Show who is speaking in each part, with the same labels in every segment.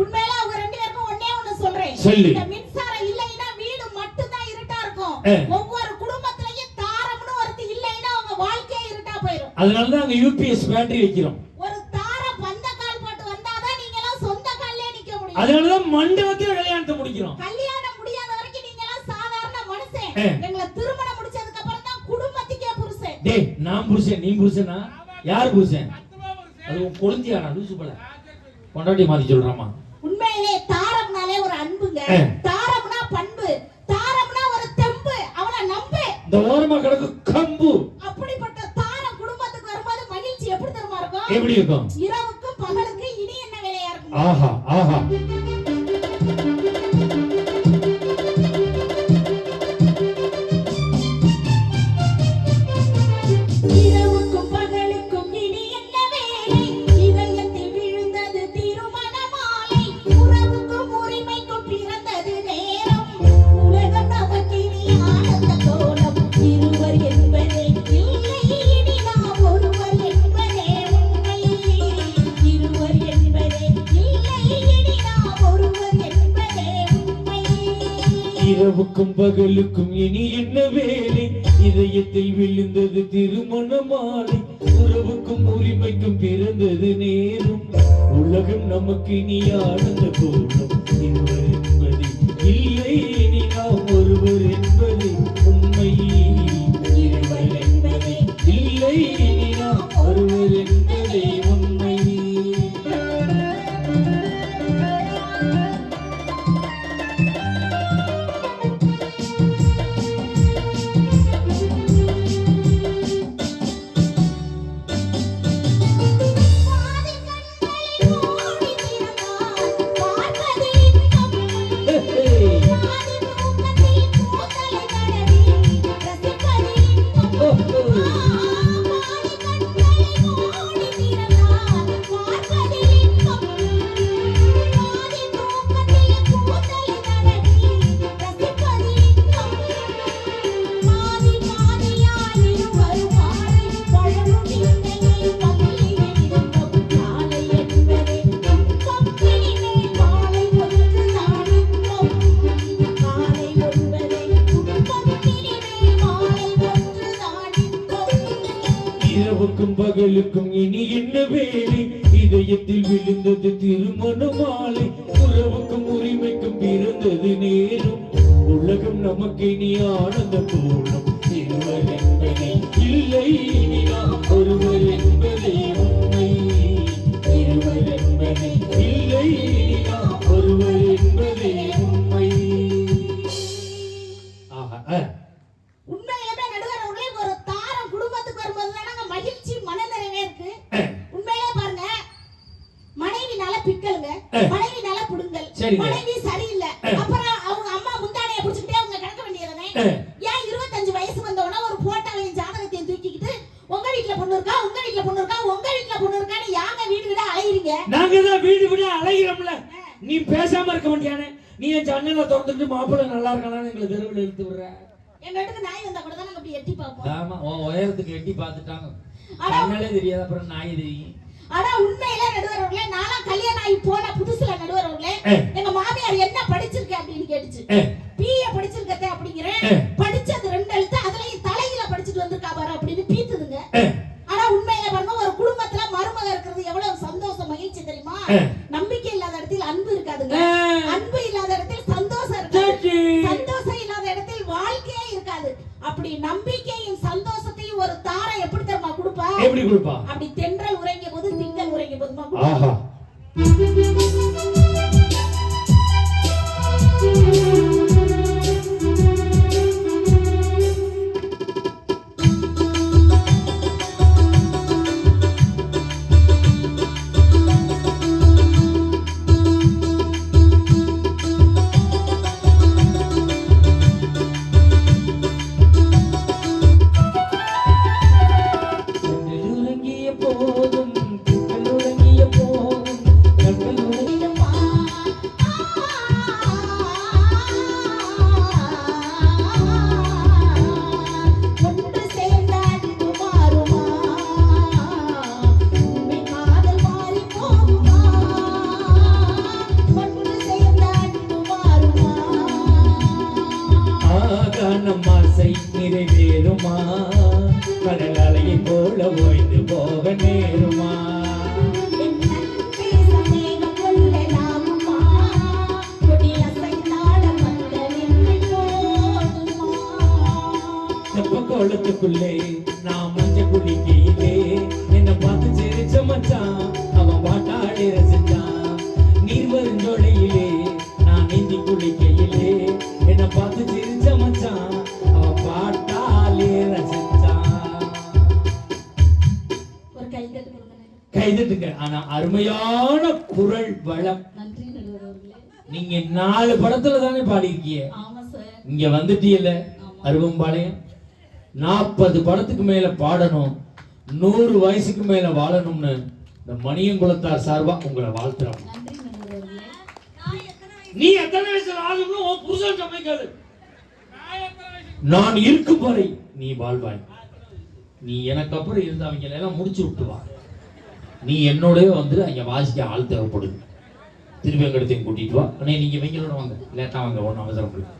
Speaker 1: உண்மையில அவங்க ரெண்டு பேருக்கும் ஒண்ணே ஒண்ணு சொல்றேன்.
Speaker 2: சொல்லு.
Speaker 1: இந்த மின்சாரம் இல்லைன்னா வீடு மட்டும்தான் இருட்டா இருக்கும். ஒவ்வொரு குடும்பத்திலயும் தாரம்னு ஒருத்தி இல்லைன்னா அவங்க வாழ்க்கையே இருட்டா போயிடும்
Speaker 2: அதனால தான் அங்க யூபிஎஸ் பேட்டரி வைக்கிறோம்.
Speaker 1: ஒரு தாரம் பந்த கால் போட்டு வந்தாதான் நீங்க எல்லாம் சொந்த கால்லே நிக்க முடியும்.
Speaker 2: அதனால தான் மண்டபத்துல கல்யாணத்தை முடிக்கிறோம்.
Speaker 1: கல்யாணம் முடியாத வரைக்கும் நீங்க எல்லாம் சாதாரண மனுஷன். எங்களை திருமணம் முடிச்சதுக்கு அப்புறம் தான் குடும்பத்துக்கே புருஷன்.
Speaker 2: டேய் நான் புருஷன் நீ புருஷனா? யார் புருஷன்? அது கொழுந்தியாடா லூசு போல கொண்டாட்டி மாத்தி சொல்றாமா?
Speaker 1: உண்மையிலே தாரம்னாலே ஒரு அன்புங்க. தாரம்னா பண்பு. தாரம்னா ஒரு தெம்பு. அவளை நம்பு.
Speaker 2: இந்த ஓரமா கிடக்கு கம்பு.
Speaker 1: அப்படிப்பட்ட தாரம் குடும்பத்துக்கு வரும்போது மகிழ்ச்சி எப்படி தெரியுமா இருக்கும்?
Speaker 2: எப்படி இருக்கும்?
Speaker 1: இரவுக்கும் பகலுக்கு இனி என்ன வேலையா இருக்கும்?
Speaker 2: ஆஹா ஆஹா. மாப்பிள்ளை நல்லா இருக்கானு எங்களை தெருவில் இழுத்து விடுற
Speaker 1: எங்க நாய் வந்தா கூட தான் நாங்க அப்படி எட்டி பார்ப்போம்.
Speaker 2: ஆமா உன் உயரத்துக்கு எட்டி பார்த்துட்டாங்க. கண்ணாலே தெரியாது அப்புறம் நாய் தெரியும்.
Speaker 1: ஆனா உண்மையில நடுவர் அவர்களே நானும் கல்யாணம் ஆகி போன புதுசுல நடுவர் அவர்களே. எங்க மாமியார் என்ன படிச்சிருக்க அப்படின்னு கேட்டுச்சு. பிஏ படிச்சிருக்கதே அப்படிங்கிறேன்.
Speaker 2: கோலத்துக்குள்ளே நான் மஞ்ச குளிக்கையிலே என்ன பார்த்து சிரிச்ச மச்சான் அவன் பாட்டாடி ரசிச்சான். நீர் வருஞ்சோலையிலே நான் நீந்தி குளிக்கையிலே. என்ன பார்த்து சிரிச்ச மச்சான் அவன் பாட்டாலே ரசிச்சான். கைதட்டுங்க ஆனா அருமையான குரல் வளம். நீங்க நாலு படத்துல தானே பாடியிருக்கீங்க.
Speaker 1: ஆமா சார்.
Speaker 2: இங்க வந்துட்டீல்ல அருவம்பாளையம்? நாற்பது படத்துக்கு மேல பாடணும் நூறு வயசுக்கு மேல வாழணும்னு இந்த மணியங்குளத்தார் சார்பா உங்களை
Speaker 1: அவர்களே.
Speaker 2: நீ எத்தனை வயசுல உன் புருஷன் சமைக்காது நான் இருக்கும் வரை நீ வாழ்வாய். நீ எனக்கு அப்புறம் இருந்து அவங்க எல்லாம் முடிச்சு விட்டு வா நீ என்னோடய வந்து அங்க வாசிக்க ஆள் தேவைப்படுது. திருவேங்கடத்தையும் கூட்டிட்டு வா. அண்ணே நீங்க இவங்களோட வாங்க. லேட்டா வாங்க ஒன்றும் அவசரம்.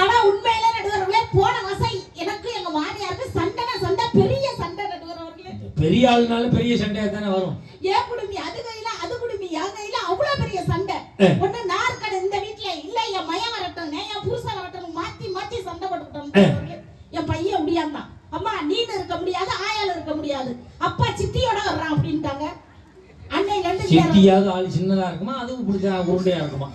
Speaker 1: ஆனா உண்மையில நடுவர் அவர்களே, போன மாசம் எனக்கு எங்க மாமியாருக்கு சண்டைனா சண்டை பெரிய சண்டை நடுவர் அவர்களே.
Speaker 2: பெரிய ஆளுனால பெரிய சண்டையா தானே வரும்
Speaker 1: ஏன் குடுமி அது கையில அது குடுமி என் கையில அவ்வளவு பெரிய சண்டை. ஒண்ணு நார் கடை இந்த வீட்டுல இல்ல என் மயம் வரட்டும் என் புருஷன் வரட்டும் மாத்தி மாத்தி சண்டை போட்டுக்கிட்டோம்
Speaker 2: அஹ்.
Speaker 1: என் பையன் முடியாந்தான் அம்மா நீனு இருக்க முடியாது ஆயால இருக்க முடியாது அப்பா சித்தியோட வர்றான் அப்படின்ட்டாங்க அன்னையில
Speaker 2: சிட்டியாவது ஆள் சின்னதா இருக்குமா அதுவும் பிடிச்சா உருண்டையா இருக்குமா.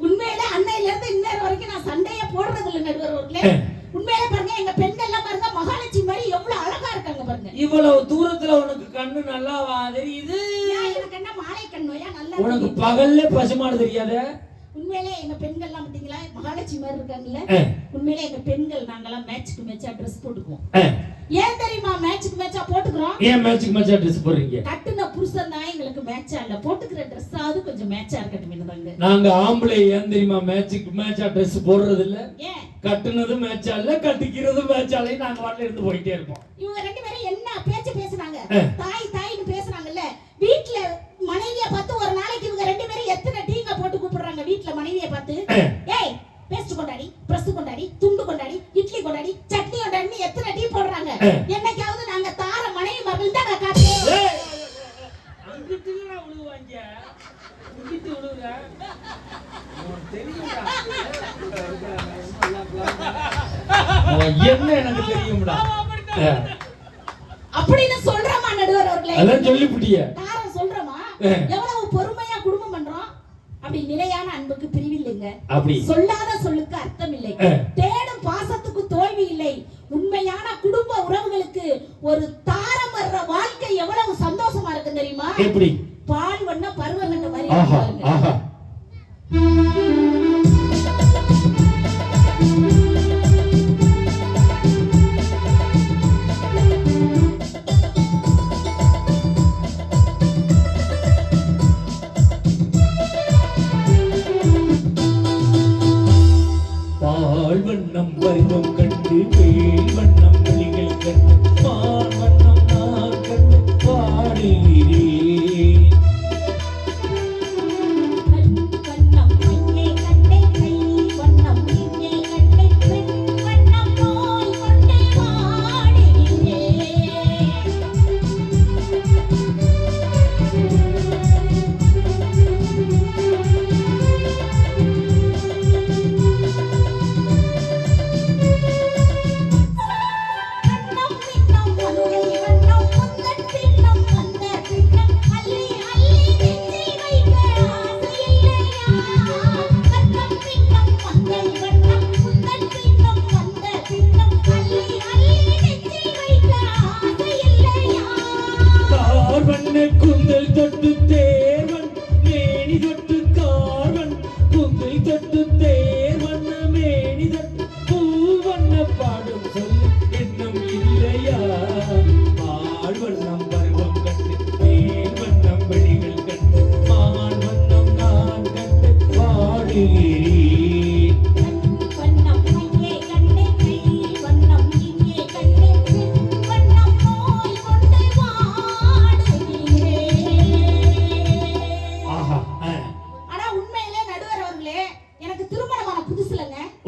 Speaker 1: உண்மையில அன்னையில இருந்து இன்னொரு வரைக்கும் நான் சண்டையே போடுறது இல்ல நடுவர்களே
Speaker 2: அஹ்.
Speaker 1: உண்மையில பாருங்க எங்க பெண்கள் எல்லாம் பாருங்க மகாலட்சுமி மாதிரி எவ்வளவு அழகா இருக்காங்க பாருங்க.
Speaker 2: இவ்வளவு தூரத்துல உனக்கு கண்ணு நல்லா தெரியுது.
Speaker 1: எனக்கு என்ன மாலை கண் நோயா? நல்லா
Speaker 2: உனக்கு. பகல்ல பசுமாடு தெரியாத?
Speaker 1: உண்மையிலே எங்க பெண்கள் எல்லாம் பாத்தீங்களா? மகாலட்சுமி மாதிரி இருக்காங்கல்ல. உண்மையிலே எங்க பெண்கள் நாங்கெல்லாம் மேட்ச்க்கு மேட்சா ட்ரெஸ் போட்டுக்குவோம். ஏன் தெரியுமா? மேட்ச்க்கு மேட்சா போட்டுக்கிறோம்?
Speaker 2: ஏன் மேட்சுக்கு மேட்சா ட்ரெஸ் போடுறீங்க?
Speaker 1: கட்டுன புருஷன் தான் எங்களுக்கு மேட்சா இல்ல. போட்டுக்கிற ட்ரெஸ்ஸாவது கொஞ்சம் மேட்சா இருக்கட்டும் தாங்க
Speaker 2: நாங்க ஆம்பளை ஏன் தெரியுமா? மேட்சுக்கு மேட்சா ட்ரெஸ் போடுறது இல்ல
Speaker 1: ஏன்?
Speaker 2: கட்டுனது மேட்சா இல்ல கட்டிக்கிறது மேட்சாலே நாங்க வாட்டில இருந்து போயிட்டே இருப்போம்.
Speaker 1: இவங்க ரெண்டு பேரும் என்ன பேச்சு பேசுனாங்க?
Speaker 2: அஹ்.
Speaker 1: தாய் தாய்னு பேசுறாங்கல்ல வீட்ல மனைவிய பார்த்து ஒரு நாளைக்கு இவங்க ரெண்டு பேரும் எத்தனை டீங்க போட்டு கூப்பிடுறாங்க. வீட்ல மனைவிய பார்த்து. ஏய் பேஸ்ட் கொண்டாடி பிரஸ் கொண்டாடி துண்டு கொண்டாடி இட்லி கொண்டாடி சட்னி கொண்டாடி எத்தனை டீ போடுறாங்க. என்னைக்காவது நாங்க தார மனைவி மகள் தான்
Speaker 2: என்ன எனக்கு தெரியும்டா? அஹ்.
Speaker 1: அப்படின்னு சொல்றமா நடுவர் அவர்களே?
Speaker 2: அதான் சொல்லிப்புட்டிய.
Speaker 1: தாரம் சொல்றமா. எவ்வளவு அப்படி நிலையான அன்புக்கு பிரிவில்லைங்க.
Speaker 2: அப்படி.
Speaker 1: சொல்லாத சொல்லுக்கு அர்த்தம் இல்லை. தேடும் பாசத்துக்கு தோல்வி இல்லை. உண்மையான குடும்ப உறவுகளுக்கு ஒரு தாரம் வர்ற வாழ்க்கை எவ்வளவு சந்தோஷமா இருக்கு தெரியுமா?
Speaker 2: எப்படி?
Speaker 1: பால் வண்ண பருவம் கண்ட மாதிரி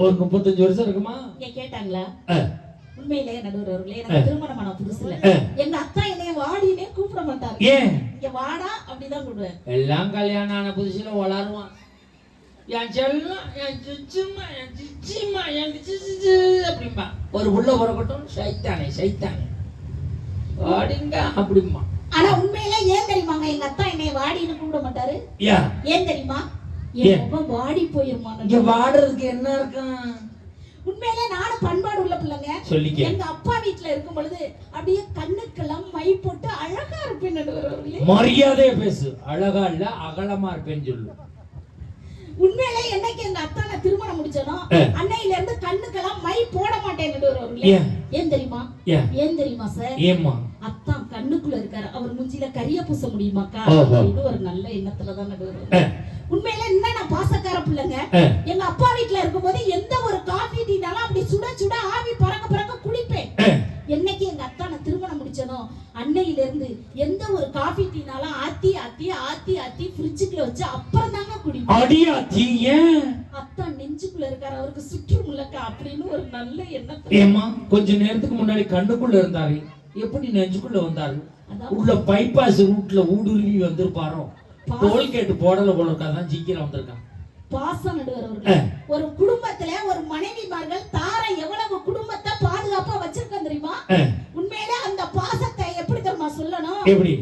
Speaker 2: ஒரு முப்பத்தஞ்சு வருஷம் இருக்குமா?
Speaker 1: கேட்டாங்களா? உண்மையிலேயே நடுவர் அவர்களே எனக்கு திருமணமான புதுசுல. எங்க அத்தா என்னைய வாடினே கூப்பிட மாட்டாரு
Speaker 2: ஏன்?
Speaker 1: இங்க வாடா அப்படிதான் கூப்பிடுவேன்.
Speaker 2: எல்லாம் கல்யாணம் ஆன புதுசுல வளருவான். என் செல்லம் என் சிச்சுமா என் சிச்சிமா என் சிச்சு அப்படிம்பா. ஒரு புள்ள பிறக்கட்டும் சைத்தானே சைத்தானே. வாடிங்க அப்படிம்பா.
Speaker 1: ஆனா உண்மையில ஏன் தெரியுமாங்க எங்க அத்தா என்னைய வாடின்னு கூப்பிட மாட்டாரு? ஏன் தெரியுமா? வாடி போயிருமா
Speaker 2: வாடுறதுக்கு என்ன இருக்கும்
Speaker 1: உண்மையிலே நானும் பண்பாடு உள்ள பிள்ளைங்க.
Speaker 2: சொல்லிக்க.
Speaker 1: எங்க அப்பா வீட்ல இருக்கும் பொழுது அப்படியே கண்ணுக்கெல்லாம் மை போட்டு அழகா இருப்பேன்
Speaker 2: மரியாதையா பேசு. அழகா இல்ல அகலமா இருப்பேன்னு சொல்லு.
Speaker 1: உண்மையிலே என்னைக்கு எங்க அத்தானை திருமணம் முடிச்சனோ. அன்னையில இருந்து கண்ணுக்கெல்லாம் மை போட மாட்டேன் நடுவர் அவர்களே.
Speaker 2: ஏன்
Speaker 1: தெரியுமா?
Speaker 2: ஏன்
Speaker 1: தெரியுமா சார்
Speaker 2: ஏம்மா?
Speaker 1: அத்தான் கண்ணுக்குள்ள இருக்காரு. அவர் மூஞ்சில கரிய பூச முடியுமாக்கா. இது ஒரு நல்ல எண்ணத்துல தான் நடுவர் உண்மையில என்ன நான் பாசக்கார பிள்ளைங்க? எங்க அப்பா வீட்ல இருக்கும்போது எந்த ஒரு காஃபி டீனாலும் அப்படி சுட சுட ஆவி பறக்க பறக்க குடிப்பேன்.
Speaker 2: ஆ.
Speaker 1: என்னைக்கு எங்க அத்தானை திருமணம் முடிச்சனோ அன்னையில இருந்து எந்த ஒரு காஃபி டீனாலும் ஆத்தி ஆத்தி ஆத்தி ஆத்தி ஃப்ரிட்ஜுக்குள்ள வச்சு அப்புறம் தாங்க குடிப்பேன்.
Speaker 2: அடியா தீ ஏன்?
Speaker 1: அத்தான் நெஞ்சுக்குள்ள இருக்காரு அவருக்கு சுற்று முள்ளக்கா அப்படின்னு ஒரு நல்ல எண்ணத்துல
Speaker 2: ஏம்மா கொஞ்ச நேரத்துக்கு முன்னாடி கண்ணுக்குள்ள இருந்தாரு. எப்படி நெஞ்சுக்குள்ள வந்தாரு? உள்ள பைபாஸ் ரூட்ல ஊடுருவி வந்திருப்பாரோ? டோல்கேட் போடல போல இருக்காதான் சீக்கிரம் வந்திருக்கான்.
Speaker 1: பாசம் நடுவர். ஒரு குடும்பத்துல ஒரு மனைவிமார்கள் தாரை எவ்வளவு குடும்பத்தை பாதுகாப்பா வச்சிருக்கோம் தெரியுமா? உண்மையில அந்த பாசத்தை எப்படி தெரியுமா சொல்லணும்?
Speaker 2: எப்படி?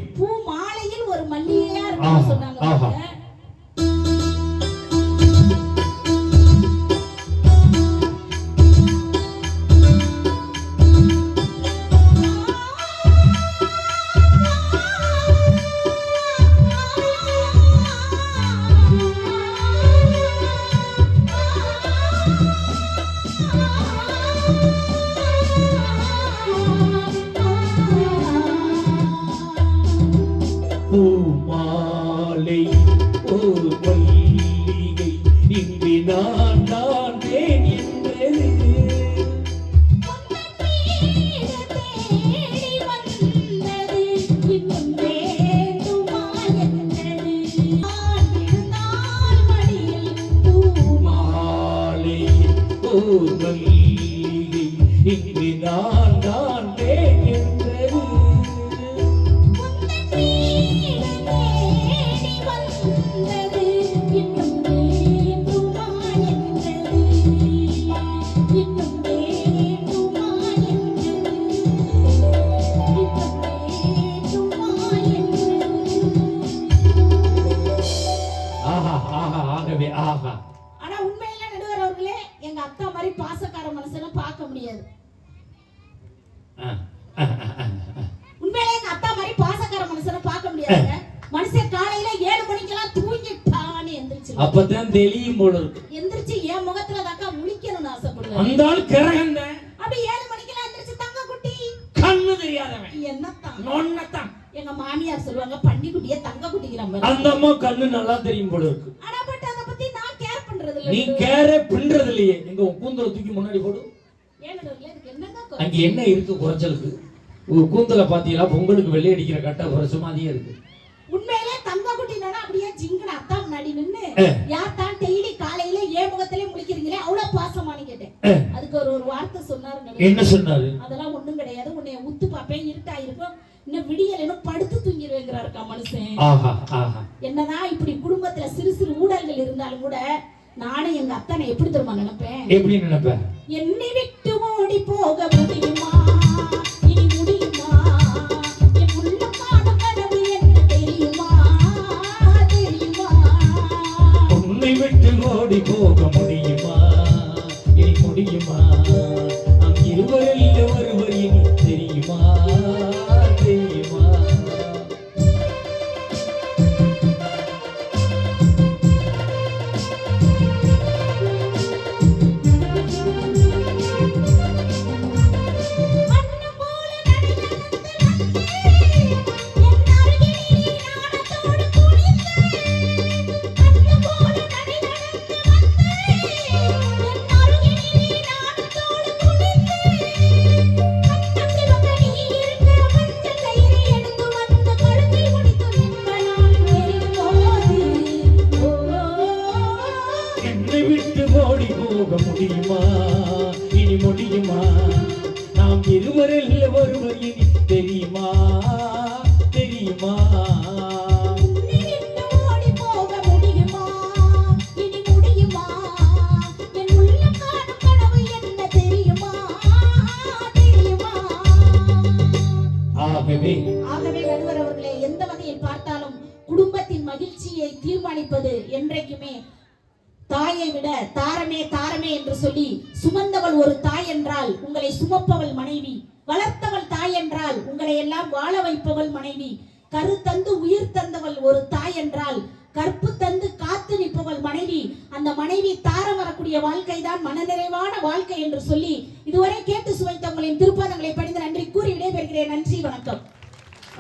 Speaker 1: மனுஷனை காலையில ஏழு மணிக்கெல்லாம் தூங்கிட்டான்னு எந்திரிச்சு
Speaker 2: அப்பதான் தெளியும் போல இருக்கு.
Speaker 1: எந்திரிச்சு என் முகத்துல தாக்கா முழிக்கணும்னு ஆசைப்படுவேன்.
Speaker 2: அந்த ஆள் கிரகந்த
Speaker 1: அப்படி ஏழு மணிக்கெல்லாம் எந்திரிச்சு தங்க குட்டி.
Speaker 2: கண்ணு தெரியாதவன்.
Speaker 1: என்னத்தான்?
Speaker 2: நொன்னத்தான்
Speaker 1: எங்க மாமியார் சொல்லுவாங்க பன்னிக்குட்டியே தங்க குட்டிக்கிற மாதிரி
Speaker 2: அந்த அம்மா கண்ணு நல்லா தெரியும் போல இருக்கு.
Speaker 1: ஆனா பட் அத பத்தி நான் கேர் பண்றது
Speaker 2: நீ
Speaker 1: இல்ல
Speaker 2: கேரே பின்றது இல்லையே எங்க கூந்தலை தூக்கி முன்னாடி போடு.
Speaker 1: ஏன் என்னங்க?
Speaker 2: அங்க என்ன இருக்கு குறைச்சலுக்கு? உங்க கூந்தலை பாத்தீங்களா? பொங்கலுக்கு வெள்ளை அடிக்கிற கட்ட குறைச்ச மாதிரியே இருக்கு.
Speaker 1: உண்மையிலே தங்க குட்டினா அப்படியே ஜிங்கன அத்தா முன்னாடி நின்னு. யார் தான் டெய்லி காலையில ஏன் முகத்திலே முழிக்கிறீங்களே அவ்வளவு பாசமானு கேட்டேன். அதுக்கு ஒரு ஒரு வார்த்தை சொன்னாரு.
Speaker 2: என்ன சொன்னாரு?
Speaker 1: அதெல்லாம் ஒண்ணும் கிடையாது. உன்னை உத்து பாப்பேன் இருட்டா இருக்கும் இன்னும் விடியல் இன்னும் படுத்து தூங்கிடுவேங்கிறாருக்கா மனுஷன். என்னதான் இப்படி குடும்பத்துல சிறு சிறு ஊழல்கள் இருந்தாலும் கூட நானும் எங்க அத்தனை எப்படி தெரியுமா நினைப்பேன்?
Speaker 2: எப்படி நினைப்ப?
Speaker 1: என்னை விட்டு ஓடி போக முடியுமா?
Speaker 2: ஆகவே ஆகவே நடுவர் எந்த
Speaker 1: வகையில் பார்த்தாலும் குடும்பத்தின் மகிழ்ச்சியை தீர்மானிப்பது என்றைக்குமே தாயை விட தாரமே தாரமே என்று சொல்லி சுமந்தவள் ஒரு தாய் என்றால் உங்களை சுமப்பவள் மனைவி வளர்த்தவள் தாய் என்றால் உங்களை எல்லாம் வாழ வைப்பவள் மனைவி கரு தந்து உயிர் தந்தவள் ஒரு தாய் என்றால் கற்பு தந்து காத்து நிற்பவள் மனைவி. அந்த மனைவி தாரம் வரக்கூடிய வாழ்க்கை தான் மனநிறைவான வாழ்க்கை என்று சொல்லி இதுவரை கேட்டு சுவைத்தவங்களின் திருப்பாதங்களை படிந்து நன்றி கூறி விடைபெறுகிறேன். நன்றி வணக்கம்.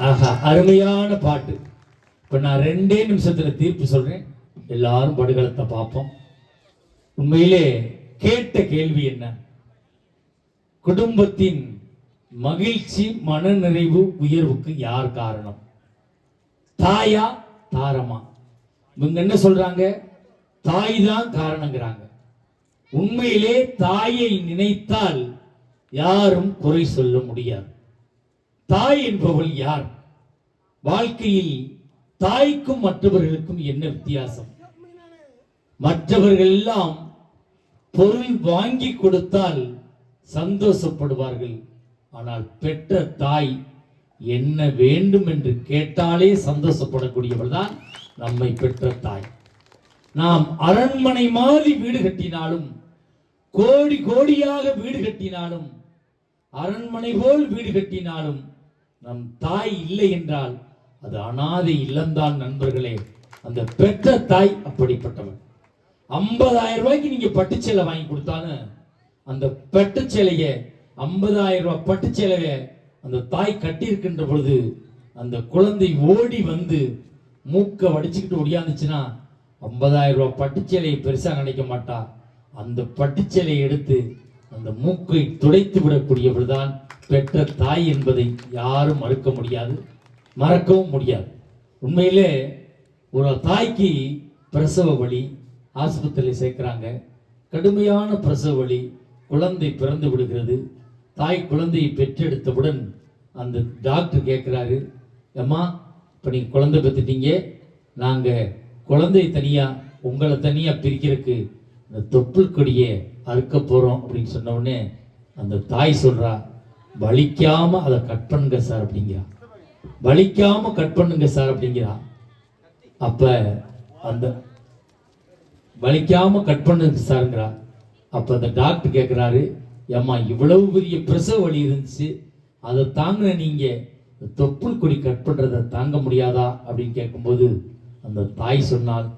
Speaker 2: ஆஹா அருமையான பாட்டு. இப்போ நான் ரெண்டே நிமிஷத்துல தீர்ப்பு சொல்றேன். எல்லாரும் படுகளத்தை பார்ப்போம். உண்மையிலே கேட்ட கேள்வி என்ன? குடும்பத்தின் மகிழ்ச்சி மனநிறைவு உயர்வுக்கு யார் காரணம்? தாயா தாரமா? இவங்க என்ன சொல்றாங்க? தாய் தான் காரணங்கிறாங்க. உண்மையிலே தாயை நினைத்தால் யாரும் குறை சொல்ல முடியாது. தாய் என்பவள் யார்? வாழ்க்கையில் தாய்க்கும் மற்றவர்களுக்கும் என்ன வித்தியாசம்? மற்றவர்கள் எல்லாம் பொருள் வாங்கி கொடுத்தால் சந்தோஷப்படுவார்கள். ஆனால் பெற்ற தாய் என்ன வேண்டும் என்று கேட்டாலே சந்தோஷப்படக்கூடியவள் தான் நம்மை பெற்ற தாய். நாம் அரண்மனை மாதிரி வீடு கட்டினாலும் கோடி கோடியாக வீடு கட்டினாலும் அரண்மனை போல் வீடு கட்டினாலும் நம் தாய் இல்லை என்றால் அது அனாதை இல்லம்தான் நண்பர்களே. அந்த பெற்ற தாய் அப்படிப்பட்டவன். ஐம்பதாயிரம் ரூபாய்க்கு நீங்க பட்டுச்சேலை வாங்கி கொடுத்தாலும் அந்த பட்டுச்சேலைய ஐம்பதாயிரம் ரூபாய் பட்டுச்சேலைய அந்த தாய் கட்டியிருக்கின்ற பொழுது அந்த குழந்தை ஓடி வந்து மூக்க வடிச்சுக்கிட்டு ஒடியாந்துச்சுன்னா ஐம்பதாயிரம் ரூபா பட்டுச்சேலையை பெருசாக நினைக்க மாட்டா. அந்த பட்டுச்சேலையை எடுத்து அந்த மூக்கை துடைத்து விடக்கூடியவர் தான் பெற்ற தாய் என்பதை யாரும் மறுக்க முடியாது மறக்கவும் முடியாது. உண்மையிலே ஒரு தாய்க்கு பிரசவ வலி ஆஸ்பத்திரியில் சேர்க்குறாங்க. கடுமையான பிரசவ வலி குழந்தை பிறந்து விடுகிறது. தாய் குழந்தையை பெற்றெடுத்தவுடன் அந்த டாக்டர் கேட்குறாரு அம்மா இப்போ நீங்கள் குழந்தை பெற்றுட்டீங்க நாங்கள் குழந்தை தனியாக உங்களை தனியாக பிரிக்கிறதுக்கு இந்த தொப்புள் கொடியை அறுக்க போகிறோம் அப்படின்னு சொன்ன உடனே அந்த தாய் சொல்கிறா வலிக்காமல் அதை கட் பண்ணுங்க சார் அப்படிங்கிறா. வலிக்காமல் கட் பண்ணுங்க சார் அப்படிங்கிறா. அப்போ அந்த வலிக்காமல் கட் பண்ணுங்க சாருங்கிறா அப்போ அந்த டாக்டர் கேட்குறாரு ஏம்மா இவ்வளவு பெரிய பிரசவ வலி இருந்துச்சு அதை தாங்கின நீங்கள் தொப்புள் கொடி கட் பண்ணுறதை தாங்க முடியாதா அப்படின்னு கேட்கும்போது அந்த தாய் சொன்னால்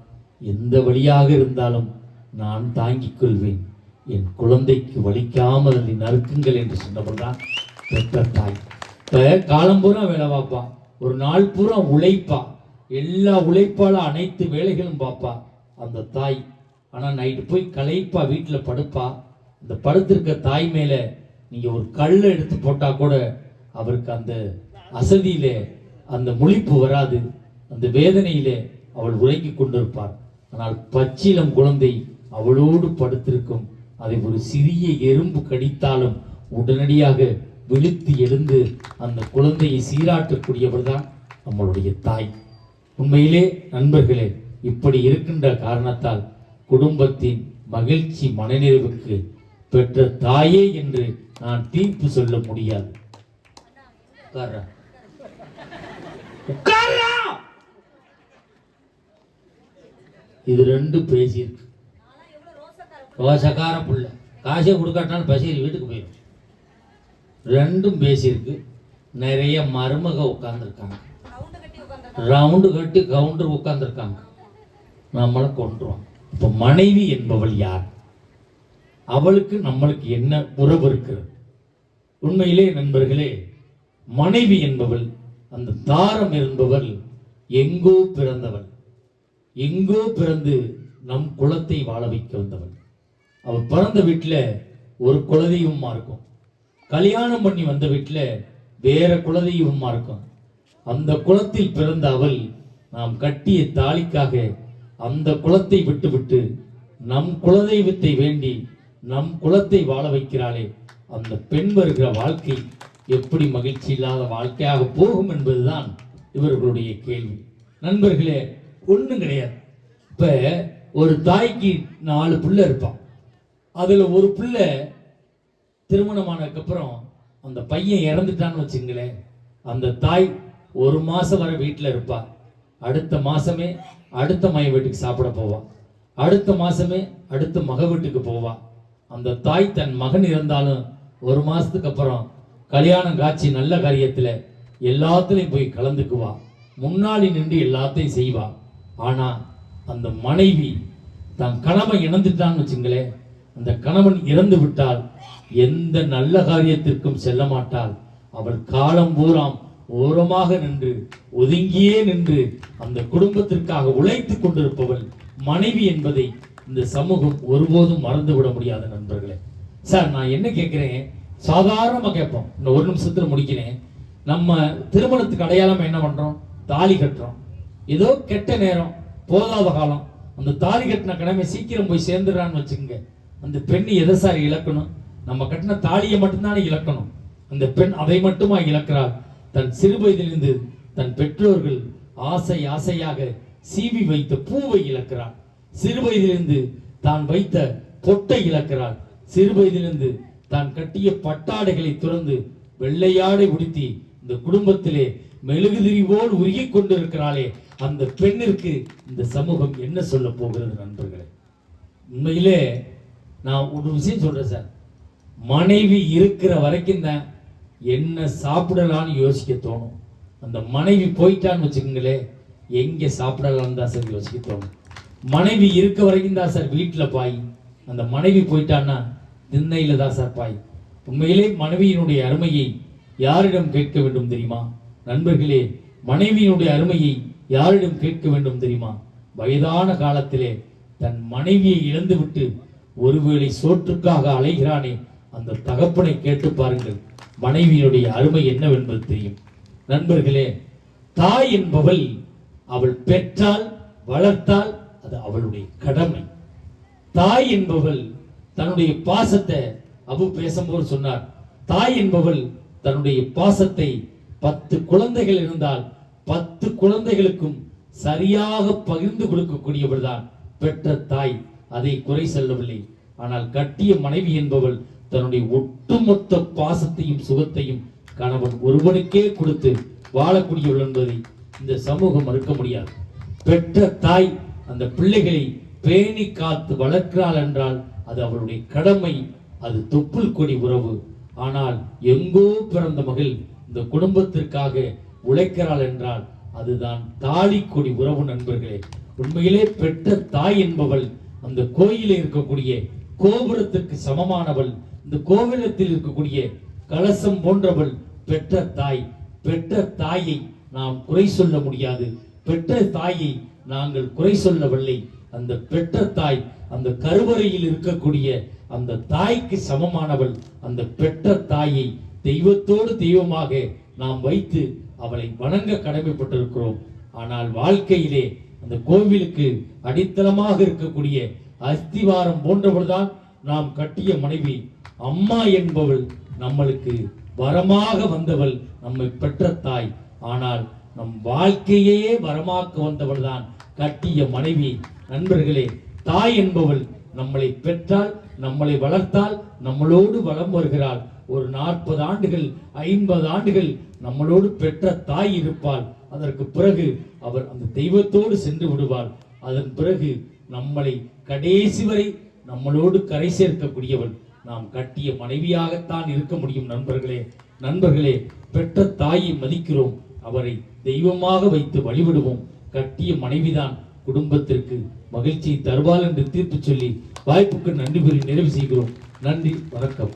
Speaker 2: எந்த வழியாக இருந்தாலும் நான் தாங்கிக் கொள்வேன். என் குழந்தைக்கு வலிக்காமல் அதை நறுக்குங்கள் என்று சொன்னவள் தான் பெற்ற தாய். இப்போ காலம் பூரா வேலை பார்ப்பா. ஒரு நாள் பூரா உழைப்பா. எல்லா உழைப்பால் அனைத்து வேலைகளும் பார்ப்பா. அந்த தாய் ஆனால் நைட்டு போய் களைப்பா வீட்டில் படுப்பா. அந்த படுத்திருக்க தாய் மேலே நீங்கள் ஒரு கல்லை எடுத்து போட்டால் கூட அவருக்கு அந்த அசதியிலே அந்த முழிப்பு வராது அந்த வேதனையிலே அவள் உறங்கிக் கொண்டிருப்பார் ஆனால் பச்சிலம் குழந்தை அவளோடு படுத்திருக்கும். அதை ஒரு சிறிய எறும்பு கடித்தாலும் உடனடியாக விழித்து எழுந்து அந்த குழந்தையை சீராட்டக்கூடியவர் தான் நம்மளுடைய தாய். உண்மையிலே நண்பர்களே இப்படி இருக்கின்ற காரணத்தால் குடும்பத்தின் மகிழ்ச்சி மனநிறைவுக்கு பெற்ற தாயே என்று நான் தீர்ப்பு சொல்ல முடியாது. உட்கார்றா. இது ரெண்டும் பேசியிருக்கு. ரோசக்கார புள்ள. காசே கொடுக்காட்டாலும் பசிரி வீட்டுக்கு போயிடும் ரெண்டும் பேசியிருக்கு. நிறைய மருமக உட்காந்துருக்காங்க ரவுண்டு கட்டி கவுண்டர் உட்காந்துருக்காங்க நம்மளை கொண்டுருவோம் இப்போ மனைவி என்பவள் யார்? அவளுக்கு நம்மளுக்கு என்ன உறவு இருக்கிறது? உண்மையிலே நண்பர்களே மனைவி என்பவள் அந்த தாரம் என்பவள் எங்கோ பிறந்தவள் எங்கோ பிறந்து நம் குலத்தை வாழ வைக்க வந்தவள் அவள் பிறந்த வீட்டில் ஒரு குலதெய்வமாக இருக்கும். கல்யாணம் பண்ணி வந்த வீட்டில் வேற குலதெய்வமாக இருக்கும். அந்த குலத்தில் பிறந்த அவள் நாம் கட்டிய தாலிக்காக அந்த குலத்தை விட்டுவிட்டு நம் குலதெய்வத்தை வேண்டி நம் குலத்தை வாழ வைக்கிறாளே. அந்த பெண் வருகிற வாழ்க்கை எப்படி மகிழ்ச்சி இல்லாத வாழ்க்கையாக போகும் என்பதுதான் இவர்களுடைய கேள்வி. நண்பர்களே ஒன்றும் கிடையாது. இப்போ ஒரு தாய்க்கு நாலு புள்ள இருப்பான். அதில் ஒரு பிள்ளை திருமணமானதுக்கப்புறம் அந்த பையன் இறந்துட்டான்னு வச்சுங்களேன் அந்த தாய் ஒரு மாதம் வரை வீட்டில் இருப்பா. அடுத்த மாதமே அடுத்த மைய வீட்டுக்கு சாப்பிட போவான் அடுத்த மாதமே அடுத்த மக வீட்டுக்கு போவான் அந்த தாய் தன் மகன் இருந்தாலும் ஒரு மாதத்துக்கு அப்புறம் கல்யாணம் காட்சி நல்ல காரியத்தில் எல்லாத்துலேயும் போய் கலந்துக்குவா. முன்னாடி நின்று எல்லாத்தையும் செய்வா. ஆனால் அந்த மனைவி தன் கணவன் இழந்துட்டான்னு வச்சுங்களேன் அந்த கணவன் இறந்து விட்டால் எந்த நல்ல காரியத்திற்கும் செல்ல மாட்டாள். அவள் காலம் பூராம் ஓரமாக நின்று ஒதுங்கியே நின்று அந்த குடும்பத்திற்காக உழைத்து கொண்டிருப்பவள் மனைவி என்பதை இந்த சமூகம் ஒருபோதும் மறந்துவிட முடியாத நண்பர்களே. சார் நான் என்ன கேட்குறேன்? சாதாரணமாக கேட்போம் இந்த ஒரு நிமிஷத்துல முடிக்கிறேன். நம்ம திருமணத்துக்கு அடையாளம் என்ன பண்ணுறோம் தாலி கட்டுறோம். ஏதோ கெட்ட நேரம் போதாத காலம். அந்த தாலி கட்டின கடமை சீக்கிரம் போய் சேர்ந்துடுறான்னு வச்சுக்கோங்க. அந்த பெண் எதை சார் இழக்கணும்? நம்ம கட்டின தாலியை மட்டும்தானே இழக்கணும். அந்த பெண் அதை மட்டுமா இழக்கிறார் தன் சிறு வயதிலிருந்து தன் பெற்றோர்கள் ஆசை ஆசையாக சீவி வைத்த பூவை இழக்கிறார் சிறு வயதிலிருந்து தான் வைத்த பொட்டை இழக்கிறார் சிறு வயதிலிருந்து தான் கட்டிய பட்டாடைகளை துறந்து வெள்ளையாடை உடுத்தி இந்த குடும்பத்திலே மெழுகுதிரி போல் உருகிக் கொண்டிருக்கிறாளே அந்த பெண்ணிற்கு இந்த சமூகம் என்ன சொல்ல போகிறது நண்பர்களே? உண்மையிலே நான் ஒரு விஷயம் சொல்றேன் சார். மனைவி இருக்கிற வரைக்கும் தான் என்ன சாப்பிடலாம்னு யோசிக்க தோணும். அந்த மனைவி போயிட்டான்னு வச்சுக்கோங்களேன் எங்கே சாப்பிடலான்னு தான் சார் யோசிக்க தோணும். மனைவி இருக்க வரைக்கும் தான் சார் வீட்டில் பாய் அந்த மனைவி போயிட்டான்னா திண்ணையில தான் சார் பாய். உண்மையிலே மனைவியினுடைய அருமையை யாரிடம் கேட்க வேண்டும் தெரியுமா? நண்பர்களே மனைவியினுடைய அருமையை யாரிடம் கேட்க வேண்டும் தெரியுமா? வயதான காலத்திலே தன் மனைவியை இழந்துவிட்டு ஒருவேளை சோற்றுக்காக அலைகிறானே அந்த தகப்பனை கேட்டு பாருங்கள். மனைவியினுடைய அருமை என்னவென்பது தெரியும். நண்பர்களே தாய் என்பவள் அவள் பெற்றால் வளர்த்தால் அது அவளுடைய கடமை. தாய் என்பவள் தன்னுடைய பாசத்தை அபு பேசும்போது சொன்னார். தாய் என்பவள் தன்னுடைய பாசத்தை பத்து குழந்தைகள் இருந்தால் பத்து குழந்தைகளுக்கும் சரியாக பகிர்ந்து கொடுக்கக்கூடியவள் தான் பெற்ற தாய். அதை குறை சொல்லவில்லை. ஆனால் கட்டிய மனைவி என்பவள் தன்னுடைய ஒட்டுமொத்த பாசத்தையும் சுகத்தையும் கணவன் ஒருவனுக்கே கொடுத்து வாழக்கூடியவள் என்பதை இந்த சமூகம் மறுக்க முடியாது. பெற்ற தாய் அந்த பிள்ளைகளை பேணி காத்து வளர்க்கிறாள் என்றால் அது அவளுடைய கடமை அது தொப்புள் கொடி உறவு. ஆனால் எங்கோ பிறந்த மகள் இந்த குடும்பத்திற்காக உழைக்கிறாள் என்றால் அதுதான் தாலி கொடி உறவு நண்பர்களே. உண்மையிலே பெற்ற தாய் என்பவள் அந்த கோயிலில் இருக்கக்கூடிய கோபுரத்திற்கு சமமானவள் இந்த கோவிலத்தில் இருக்கக்கூடிய கலசம் போன்றவள் பெற்ற தாய். பெற்ற தாயை நாம் குறை சொல்ல முடியாது. பெற்ற தாயை நாங்கள் குறை சொல்லவில்லை. அந்த பெற்ற தாய் அந்த கருவறையில் இருக்கக்கூடிய அந்த தாய்க்கு சமமானவள் அந்த பெற்ற தாயை தெய்வத்தோடு தெய்வமாக நாம் வைத்து அவளை வணங்க கடமைப்பட்டிருக்கிறோம். ஆனால் வாழ்க்கையிலே அந்த கோவிலுக்கு அடித்தளமாக இருக்கக்கூடிய அஸ்திவாரம் போன்றவள்தான் நாம் கட்டிய மனைவி. அம்மா என்பவள் நம்மளுக்கு வரமாக வந்தவள் நம்மை பெற்ற தாய். ஆனால் நம் வாழ்க்கையே வரமாக்க வந்தவள் தான் கட்டிய மனைவி. நண்பர்களே தாய் என்பவள் நம்மளை பெற்றால் நம்மளை வளர்த்தால் நம்மளோடு வளம் வருகிறாள். ஒரு நாற்பது ஆண்டுகள் ஐம்பது ஆண்டுகள் நம்மளோடு பெற்ற தாய் இருப்பாள். அதற்கு பிறகு அவர் அந்த தெய்வத்தோடு சென்று விடுவாள் அதன் பிறகு நம்மளை கடைசி வரை நம்மளோடு கரை சேர்க்கக்கூடியவள். நாம் கட்டிய மனைவியாகத்தான் இருக்க முடியும் நண்பர்களே. நண்பர்களே பெற்ற தாயை மதிக்கிறோம். அவரை தெய்வமாக வைத்து வழிபடுவோம். கட்டிய மனைவிதான் குடும்பத்திற்கு மகிழ்ச்சியை தருவாள் என்று தீர்ப்பு சொல்லி வாய்ப்புக்கு நன்றி கூறி நிறைவு செய்கிறோம். நன்றி வணக்கம்.